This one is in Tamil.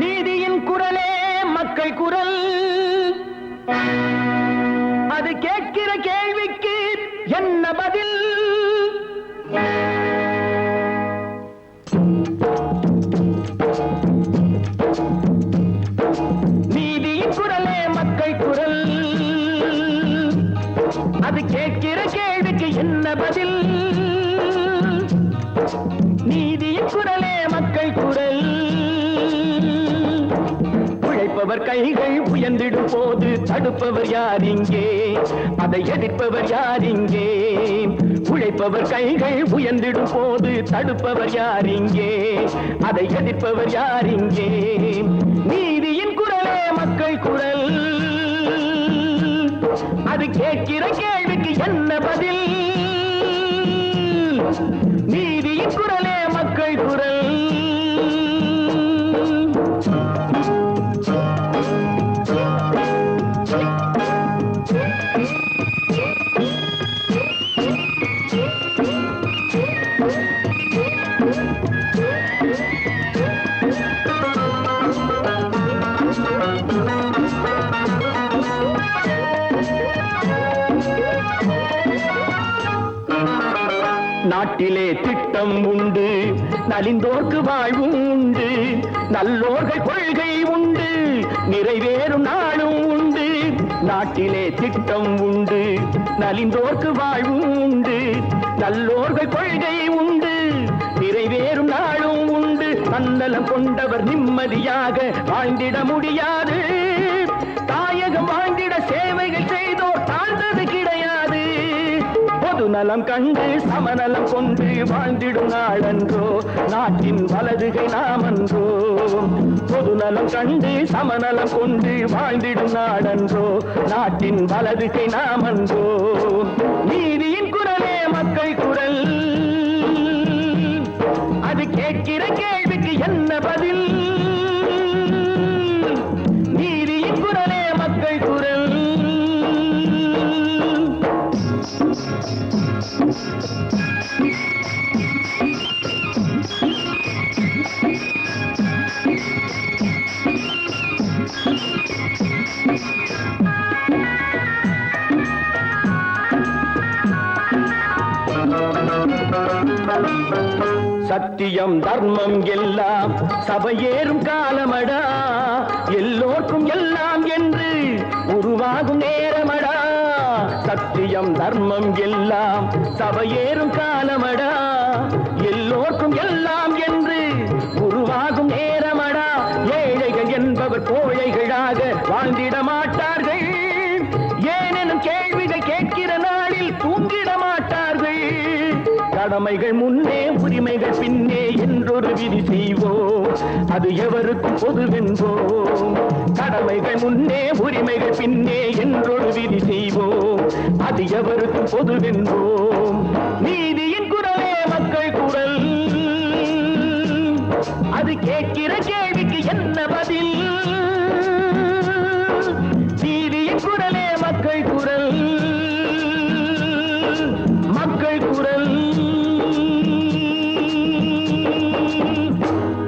நீதியின் குரலே மக்கள் குரல். அது கேட்கிற கேள்விக்கு என்ன பதில்? நீதியின் குரலே மக்கள் குரல். அது கேட்கிற கேள்விக்கு என்ன பதில்? நீதியின் குரலே மக்கள் குரல். உழைப்பவர் கைகள் உயர்ந்திடும் போது தடுப்பவர் யார் இங்கே? அதை எதிர்ப்பவர் யார் இங்கே? உழைப்பவர் கைகள் உயர்ந்திடும் போது தடுப்பவர் யார் இங்கே? அதை எதிர்ப்பவர் யார் இங்கே? நீதியின் குரலே மக்கள் குரல். அது கேட்கிற கேள்விக்கு என்ன பதில்? நீதியின் குரலே மக்கள் குரல். நாட்டிலே திட்டம் உண்டு நலிந்தோர்க்கு வாழ்வும் உண்டு நல்லோர்கள் கொள்கை உண்டு நிறைவேறும் நாளும் உண்டு. நாட்டிலே திட்டம் உண்டு நலிந்தோர்க்கு வாழ்வும் உண்டு நல்லோர்கள் கொள்கை உண்டு நிறைவேறும் நாளும் உண்டு. தன்னலம் கொண்டவர் நிம்மதியாக வாழ்ந்திட முடியாது. தாயகம் வாழ்ந்திட சேவைகள் செய்தோர் தாழ்ந்தது கிடையாது. பொது நலம் கண்டு சமநலம் கொண்டு வாழ்ந்திடும் நாளன்றோ நாட்டின் வலதுகை நாமன்றோ. பொது நலம் கண்டு சமநலம் கொண்டு வாழ்ந்திடும் நாடன்றோ நாட்டின் வலதுகை நாமன்றோ. நீதியின் குரலே மக்கள் குரல். அது கேட்கிற கேள்விக்கு என்ன பதில்? சத்தியம் தர்மம் எல்லாம் சபையேறும் காலமடா. எல்லோருக்கும் எல்லாம் என்று உருவாகும் சத்தியம் தர்மம் எல்லாம் சபையேறும் காலமடா. எல்லோருக்கும் எல்லாம் என்று உருவாகும் நேரமடா. ஏழைகள் என்பவர் கோழைகளாக வாழ்ந்திட மாட்டார் கடமைகள் முன்னே உரிமைகள் பின்னே என்றொரு விதி செய்வோம் அது எவருக்கும் பொதுவென்போம் கடமைகள் முன்னே உரிமைகள் பின்னே என்றொரு விதி செய்வோம் அது எவருக்கும் பொதுவென்போம் நீதியின் குரலே மக்கள் குரல். அது கேட்கிற கேள்விக்கு என்ன பதில்? நீதியின் குரலே மக்கள் குரல். மக்கள் குரல்.